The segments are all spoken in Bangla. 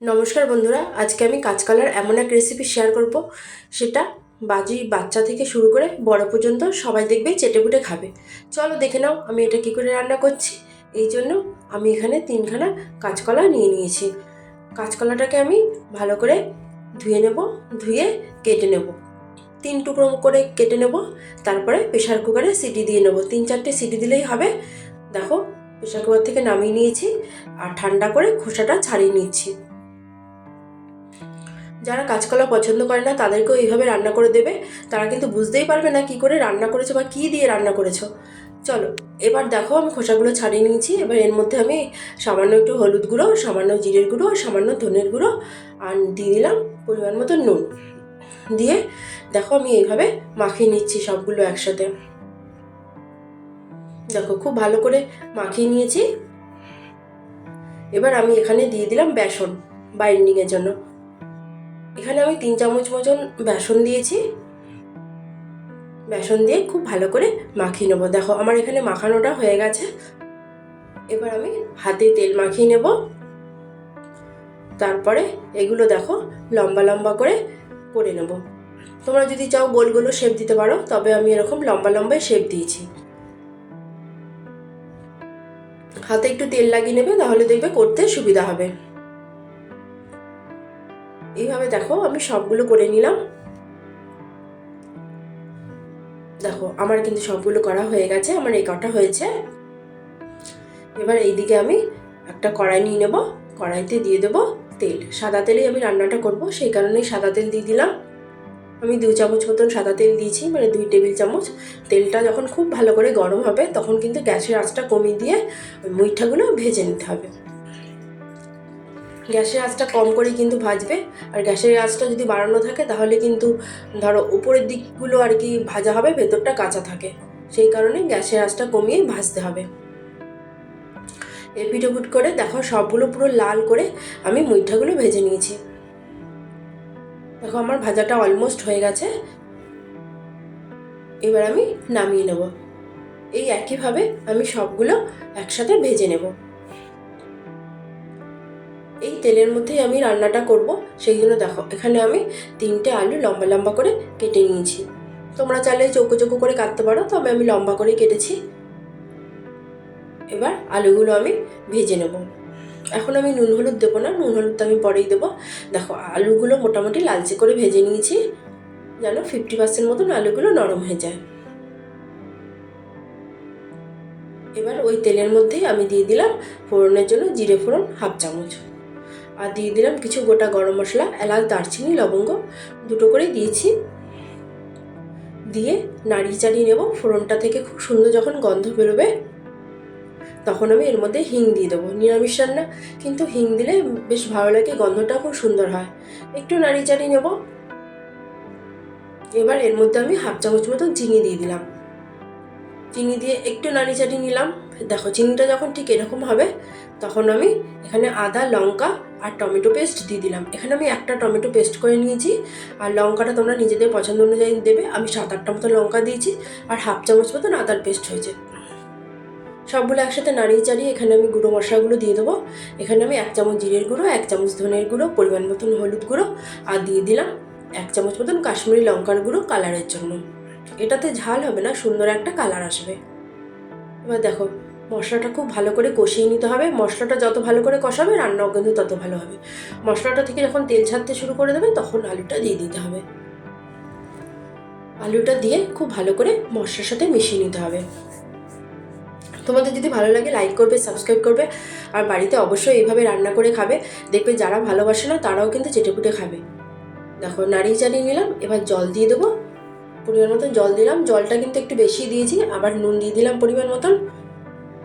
নমস্কার বন্ধুরা, আজকে আমি কাঁচকলার এমন এক রেসিপি শেয়ার করব। সেটা বাজি বাচ্চা থেকে শুরু করে বড় পর্যন্ত সবাই দেখবে, চেটেপুটে খাবে। চলো দেখে নাও আমি এটা কী করে রান্না করছি। এই জন্য আমি এখানে তিনখানা কাঁচকলা নিয়ে নিয়েছি। কাঁচকলাটাকে আমি ভালো করে ধুয়ে নেব, ধুয়ে কেটে নেব। তিন টুকরো করে কেটে নেব, তারপরে প্রেশার কুকারে সিটি দিয়ে নেব। তিন চারটে সিটি দিলেই হবে। দেখো প্রেশার কুকার থেকে নামিয়ে নিয়েছি আর ঠান্ডা করে খোসাটা ছাড়িয়ে নিচ্ছি। যারা কাঁচকলা পছন্দ করে না, তাদেরকেও এইভাবে রান্না করে দেবে। তারা কিন্তু বুঝতেই পারবে না কি করে রান্না করেছ বা কী দিয়ে রান্না করেছ। চলো, এবার দেখো আমি খোসাগুলো ছাড়িয়ে নিয়েছি। এবার এর মধ্যে আমি সামান্য একটু হলুদ গুঁড়ো, সামান্য জিরের গুঁড়ো আর সামান্য ধনের গুঁড়ো আর দিয়ে দিলাম পরিমাণ মতো নুন। দিয়ে দেখো আমি এইভাবে মাখিয়ে নিচ্ছি সবগুলো একসাথে। দেখো খুব ভালো করে মাখিয়ে নিয়েছি। এবার আমি এখানে দিয়ে দিলাম বেসন, বাইন্ডিংয়ের জন্য। এখানে আমি তিন চামচ মতন বেসন দিয়েছি। বেসন দিয়ে খুব ভালো করে মাখিয়ে নেব। দেখো, আমার এখানে মাখানোটা হয়ে গেছে। এবার আমি হাতে তেল মাখিয়ে নেব। তারপরে এগুলো দেখো, লম্বা লম্বা করে করে নেব। তোমরা যদি চাও গোল গোলও শেপ দিতে পারো, তবে আমি এরকম লম্বা লম্বায় শেপ দিয়েছি। হাতে একটু তেল লাগিয়ে নেবে, তাহলে দেখবে করতে সুবিধা হবে। এইভাবে দেখো, আমি সবগুলো করে নিলাম। দেখো, আমার কিন্তু সবগুলো করা হয়ে গেছে, আমার এই কটা হয়েছে। এবার এইদিকে আমি একটা কড়াই নিয়ে নেব, কড়াইতে দিয়ে দেবো তেল। সাদা তেলেই আমি রান্নাটা করব, সেই কারণেই সাদা তেল দিয়ে দিলাম। আমি দু চামচ মতন সাদা তেল দিয়েছি মানে দুই টেবিল চামচ। তেলটা যখন খুব ভালো করে গরম হবে, তখন কিন্তু গ্যাসের আঁচটা কমিয়ে দিয়ে ওই মুইঠাগুলো ভেজে নিতে হবে। গ্যাসের আঁচটা কম করে কিন্তু ভাজবে। আর গ্যাসের আঁচটা যদি বাড়ানো থাকে, তাহলে কিন্তু ধরো উপরের দিকগুলো আর কি ভাজা হবে, ভেতরটা কাঁচা থাকে। সেই কারণে গ্যাসের আঁচটা কমিয়ে ভাজতে হবে। এপিট ওপিট করে দেখো, সবগুলো পুরো লাল করে আমি মুইঠাগুলো ভেজে নিয়েছি। দেখো, আমার ভাজাটা অলমোস্ট হয়ে গেছে। এবার আমি নামিয়ে নেব। এই একইভাবে আমি সবগুলো একসাথে ভেজে নেব। এই তেলের মধ্যেই আমি রান্নাটা করব, সেই জন্য দেখো, এখানে আমি তিনটে আলু লম্বা লম্বা করে কেটে নিয়েছি। তোমরা চাইলে চৌকো চৌকো করে কাটতে পারো, তবে আমি লম্বা করে কেটেছি। এবার আলুগুলো আমি ভেজে নেব। এখন আমি নুন হলুদ দেবো না, নুন হলুদটা আমি পরেই দেবো। দেখো, আলুগুলো মোটামুটি লালচে করে ভেজে নিয়েছি, যেন ফিফটি পার্সেন্ট মতন আলুগুলো নরম হয়ে যায়। এবার ওই তেলের মধ্যেই আমি দিয়ে দিলাম ফোড়নের জন্য জিরে ফোড়ন হাফ চামচ। আর দিয়ে দিলাম কিছু গোটা গরম মশলা, এলাচ, দারচিনি, লবঙ্গ, দুটো করে দিয়েছি। দিয়ে নাড়িয়ে চাড়িয়ে নেব। ফোড়নটা থেকে খুব সুন্দর যখন গন্ধ বেরোবে, তখন আমি এর মধ্যে হিং দিয়ে দেবো। নিরামিষ রান্না, কিন্তু হিং দিলে বেশ ভালো লাগে, গন্ধটা খুব সুন্দর হয়। একটু নাড়িয়ে চাড়িয়ে নেব। এবার এর মধ্যে আমি হাফ চামচ মতো চিনি দিয়ে দিলাম। চিনি দিয়ে একটু নাড়ি চাড়িয়ে নিলাম। দেখো, চিনিটা যখন ঠিক এরকম হবে, তখন আমি এখানে আদা, লঙ্কা আর টমেটো পেস্ট দিয়ে দিলাম। এখানে আমি একটা টমেটো পেস্ট করে নিয়েছি। আর লঙ্কাটা তোমরা নিজেদের পছন্দ অনুযায়ী দেবে। আমি সাত আটটা মতো লঙ্কা দিয়েছি। আর হাফ চামচ মতন আদার পেস্ট হয়েছে। সবগুলো একসাথে নাড়িয়ে চাড়িয়ে এখানে আমি গুঁড়ো মশলাগুলো দিয়ে দেবো। এখানে আমি এক চামচ জিরের গুঁড়ো, এক চামচ ধনের গুঁড়ো, পরিমাণ মতন হলুদ গুঁড়ো আর দিয়ে দিলাম এক চামচ মতন কাশ্মীরি লঙ্কার গুঁড়ো কালারের জন্য। এটাতে ঝাল হবে না, সুন্দর একটা কালার আসবে। এবার দেখো মশলাটা খুব ভালো করে কষিয়ে নিতে হবে। মশলাটা যত ভালো করে কষাবে, রান্নাও কিন্তু তত ভালো হবে। মশলাটা থেকে যখন তেল ছাড়তে শুরু করে দেবে, তখন আলুটা দিয়ে দিতে হবে। আলুটা দিয়ে খুব ভালো করে মশলার সাথে মিশিয়ে নিতে হবে। তোমাদের যদি ভালো লাগে লাইক করবে সাবস্ক্রাইব করবে। আর বাড়িতে অবশ্যই এইভাবে রান্না করে খাবে। দেখবে যারা ভালোবাসে না, তারাও কিন্তু চেটেপুটে খাবে। দেখো, নাড়িয়ে চাড়িয়ে নিলাম, এবার জল দিয়ে দেবো। পরিমাণ মতন জল দিলাম। জলটা কিন্তু একটু বেশি দিয়েছি, আবার নুন দিয়ে দিলাম পরিমাণ মতন।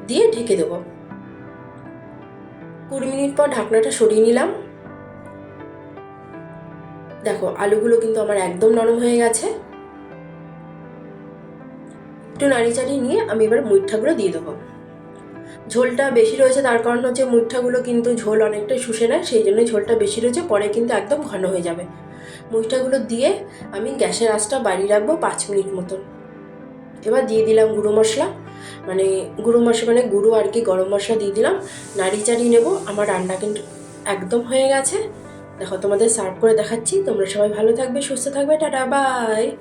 দিয়ে ঢেকে দেবো। কুড়ি মিনিট পর ঢাকনাটা সরিয়ে নিলাম। দেখো, আলুগুলো কিন্তু আমার একদম নরম হয়ে গেছে। একটু নাড়ি চাড়িয়ে নিয়ে আমি এবার মুইঠাগুলো দিয়ে দেবো। ঝোলটা বেশি রয়েছে তার কারণ হচ্ছে মুইঠাগুলো কিন্তু ঝোল অনেকটাই শুষে নেয়, সেই জন্য ঝোলটা বেশি রয়েছে, পরে কিন্তু একদম ঘন হয়ে যাবে। মুইঠাগুলো দিয়ে আমি গ্যাসের আঁচটা বাড়িয়ে রাখব পাঁচ মিনিট মতন। এবার দিয়ে দিলাম গুঁড়ো মশলা। মানে গুরু মশা মানে গুঁড়ো আর কি গরম মশলা দিয়ে দিলাম। নাড়ি চাড়িয়ে নেব। আমার রান্না কিন্তু একদম হয়ে গেছে। দেখো তোমাদের সার্ভ করে দেখাচ্ছি। তোমরা সবাই ভালো থাকবে, সুস্থ থাকবে। Tata, bye.